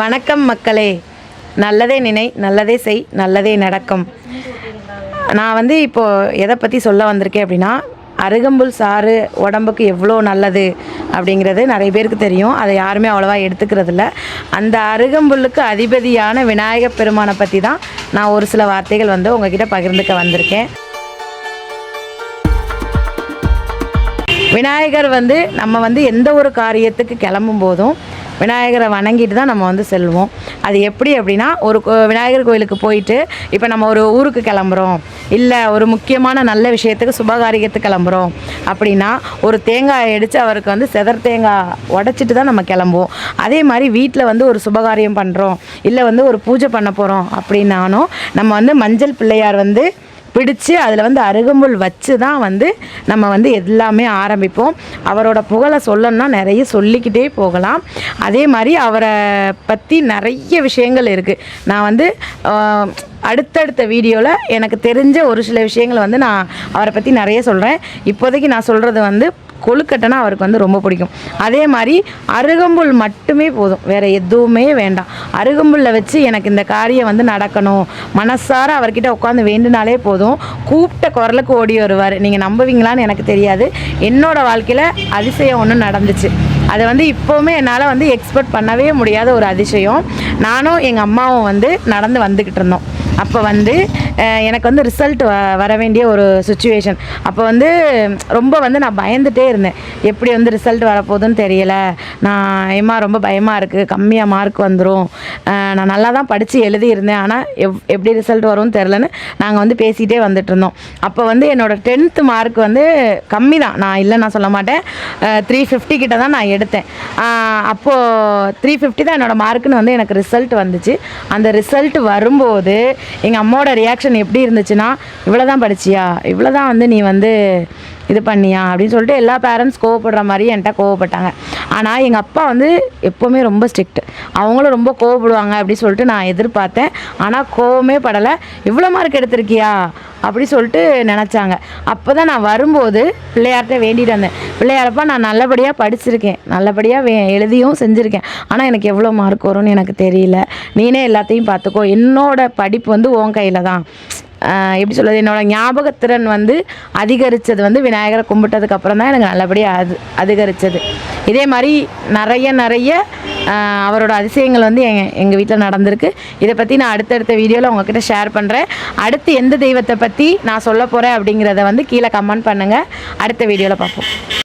வணக்கம் மக்களே. நல்லதே நினை நல்லதே செய் நல்லதே நடக்கும். நான் வந்து இப்போது எதை பற்றி சொல்ல வந்திருக்கேன் அப்படின்னா அருகம்புல் சாறு உடம்புக்கு எவ்வளோ நல்லது அப்படிங்கிறது நிறைய பேருக்கு தெரியும். அதை யாருமே அவ்வளோவா எடுத்துக்கிறது இல்லை அந்த அருகம்புல்லுக்கு அதிபதியான விநாயகப் பெருமானை பற்றி தான் நான் ஒரு சில வார்த்தைகள் வந்து உங்ககிட்ட பகிர்ந்துக்க வந்திருக்கேன். விநாயகர் வந்து நம்ம வந்து எந்த ஒரு காரியத்துக்கு கிளம்பும் போதும் விநாயகரை வணங்கிட்டு தான் நம்ம வந்து செல்வோம். அது எப்படி அப்படின்னா ஒரு கோ- விநாயகர் கோயிலுக்கு போயிட்டு இப்போ நம்ம ஒரு ஊருக்கு கிளம்புறோம். இல்லை ஒரு முக்கியமான நல்ல விஷயத்துக்கு சுபகாரியத்துக்கு கிளம்புறோம். அப்படின்னா ஒரு தேங்காய் அடித்து அவருக்கு வந்து செதர் தேங்காய் உடச்சிட்டு தான் நம்ம கிளம்புவோம். அதே மாதிரி வீட்டில் வந்து ஒரு சுபகாரியம் பண்ணுறோம் இல்லை வந்து ஒரு பூஜை பண்ண போகிறோம் அப்படின்னாலும் நம்ம வந்து மஞ்சள் பிள்ளையார் வந்து பிடிச்சு அதில் வந்து அருகம்புல் வச்சு தான் வந்து நம்ம வந்து எல்லாமே ஆரம்பிப்போம். அவரோட புகழை சொல்லணும்னா நிறைய சொல்லிக்கிட்டே போகலாம். அதே மாதிரி அவரை பற்றி நிறைய விஷயங்கள் இருக்குது நான் வந்து அடுத்தடுத்த வீடியோவில் எனக்கு தெரிஞ்ச ஒரு சில விஷயங்களை வந்து நான் அவரை பற்றி நிறைய சொல்கிறேன் இப்போதைக்கு நான் சொல்கிறது வந்து கொழுக்கட்டைனா அவருக்கு வந்து ரொம்ப பிடிக்கும். அதே மாதிரி அருகம்புல் மட்டுமே போதும். வேறு எதுவுமே வேண்டாம். அருகம்புல்லை வச்சு எனக்கு இந்த காரியம் வந்து நடக்கணும். மனசார அவர்கிட்ட உட்காந்து வேண்டுனாலே போதும். கூப்பிட்ட குரலுக்கு ஓடி வருவார். நீங்கள் நம்புவீங்களான்னு எனக்கு தெரியாது. என்னோட வாழ்க்கையில் அதிசயம் ஒன்று நடந்துச்சு. அதை வந்து இப்போவுமே என்னால் வந்து எக்ஸ்பெக்ட் பண்ணவே முடியாத ஒரு அதிசயம். நானும் எங்கள் அம்மாவும் வந்து நடந்து வந்துக்கிட்டு இருந்தோம். அப்போ வந்து எனக்கு வந்து ரிசல்ட் வ வர வேண்டிய ஒரு சுச்சுவேஷன் அப்போ வந்து ரொம்ப வந்து நான் பயந்துகிட்டே இருந்தேன். எப்படி வந்து ரிசல்ட் வரப்போகுதுன்னு தெரியலை. நான் ஏமா ரொம்ப பயமாக இருக்குது கம்மியாக மார்க் வந்துடும் நான் நல்லா தான் படித்து எழுதியிருந்தேன். ஆனால் எவ் எப்படி ரிசல்ட் வரும்னு தெரிலன்னு நாங்கள் வந்து பேசிகிட்டே வந்துட்டு இருந்தோம். அப்போ வந்து என்னோடய டென்த்து மார்க் வந்து கம்மி தான் நான் இல்லை நான் சொல்ல மாட்டேன். த்ரீ ஃபிஃப்டி கிட்ட தான் நான் எடுத்தேன். அப்போது த்ரீ ஃபிஃப்டி தான் என்னோடய மார்க்குன்னு வந்து எனக்கு ரிசல்ட் வந்துச்சு. அந்த ரிசல்ட் வரும்போது எங்கள் அம்மாவோட ரியாக்ஷன் எப்படி இருந்துச்சுன்னா இவ்வளோ தான் படிச்சியா இவ்வளோ தான் வந்து நீ வந்து இது பண்ணியா அப்படின்னு சொல்லிட்டு எல்லா பேரண்ட்ஸ் கோவப்படுற மாதிரி என்கிட்ட கோவப்பட்டாங்க. ஆனால் எங்கள் அப்பா வந்து எப்போவுமே ரொம்ப ஸ்ட்ரிக்ட் அவங்களும் ரொம்ப கோவப்படுவாங்க அப்படின்னு சொல்லிட்டு நான் எதிர்பார்த்தேன். ஆனால் கோவமே படலை. இவ்வளோ மார்க் எடுத்திருக்கியா? அப்படி சொல்லிட்டு நினச்சாங்க. அப்போ தான் நான் வரும்போது பிள்ளையார்கிட்ட வேண்டிட்டு வந்தேன். பிள்ளையாரப்பா நான் நல்லபடியாக படிச்சிருக்கேன். நல்லபடியாக வே எழுதியும் செஞ்சுருக்கேன். ஆனால் எனக்கு எவ்வளோ மார்க் வரும்னு எனக்கு தெரியல. நீனே எல்லாத்தையும் பார்த்துக்கோ என்னோட படிப்பு வந்து உன் கையில் தான். எப்படி சொல்கிறது என்னோடய ஞாபகத்திறன் வந்து அதிகரித்தது வந்து விநாயகரை கும்பிட்டதுக்கப்புறம் தான் எனக்கு நல்லபடியாக அது அதிகரித்தது இதே மாதிரி நிறைய நிறைய அவரோட அதிசயங்கள் வந்து எங்கள் எங்கள் வீட்டில் நடந்திருக்கு. இதை பற்றி நான் அடுத்தடுத்த வீடியோவில் உங்ககிட்ட ஷேர் பண்ணுறேன் அடுத்து எந்த தெய்வத்தை பற்றி நான் சொல்ல போகிறேன் அப்படிங்கிறத வந்து கீழே கமெண்ட் பண்ணுங்கள் அடுத்த வீடியோவில் பார்ப்போம்.